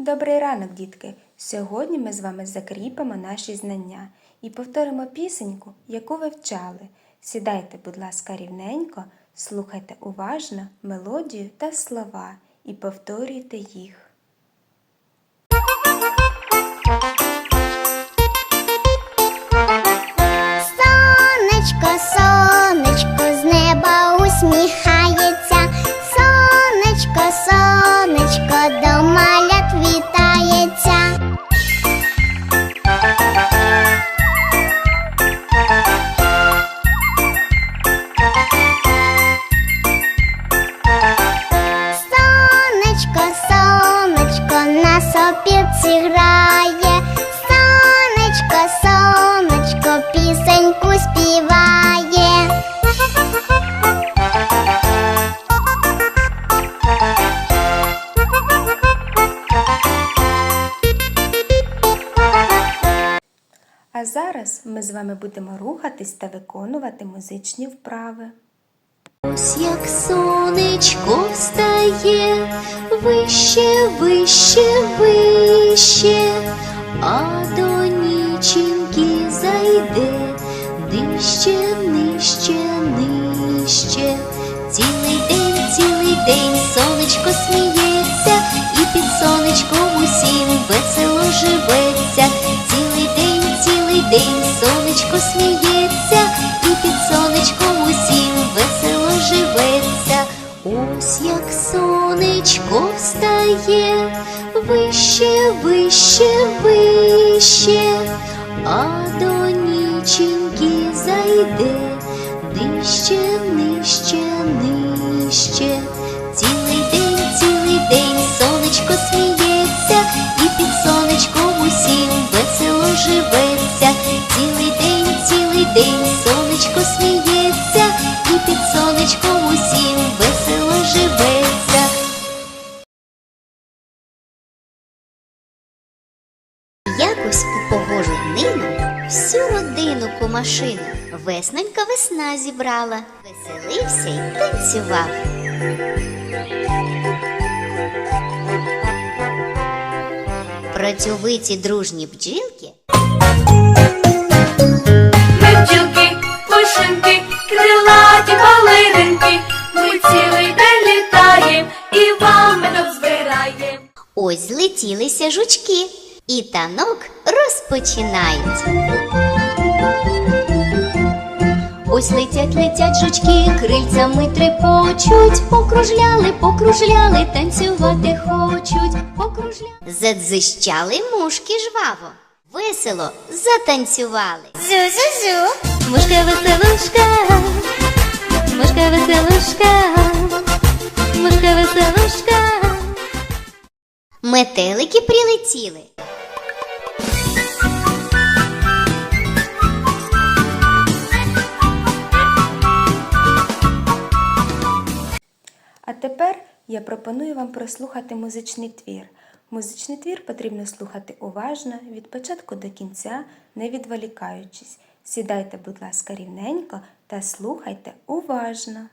Добрий ранок, дітки! Сьогодні ми з вами закріпимо наші знання і повторимо пісеньку, яку ви вчали. Сідайте, будь ласка, рівненько, слухайте уважно мелодію та слова і повторюйте їх. А зараз ми з вами будемо рухатись та виконувати музичні вправи. Ось як сонечко встає, вище, вище, вище, а до ніченьки зайде, нижче, нижче, нижче. Цілий день, цілий день сонечко сміється, день сонечко сміється, і під сонечком усім весело живеться. Ось як сонечко встає, вище, вище, вище, а до ніченьки зайде, нижче, нижче, нижче. Цілий Цілий день, цілий день сонечко сміється, і під сонечком усім весело живеться. Якось у погожу днину всю родину кумашину веснонька весна зібрала, веселився й танцював. Працьовиті дружні бджілки пушинки, крилаті балеринки, ми цілий день літаєм і вам медок збираєм. ось злетілися жучки, і танок розпочинають. Ось летять, летять жучки, крильцями трепочуть, покружляли, покружляли, танцювати хочуть, покружляли. Задзищали мушки жваво, весело затанцювали. Зу-зу-зу. Мушка веселушка, мушка веселушка, мушка веселушка. Метелики прилетіли. А тепер я пропоную вам прослухати музичний твір. Музичний твір потрібно слухати уважно від початку до кінця, не відволікаючись. Сідайте, будь ласка, рівненько та слухайте уважно.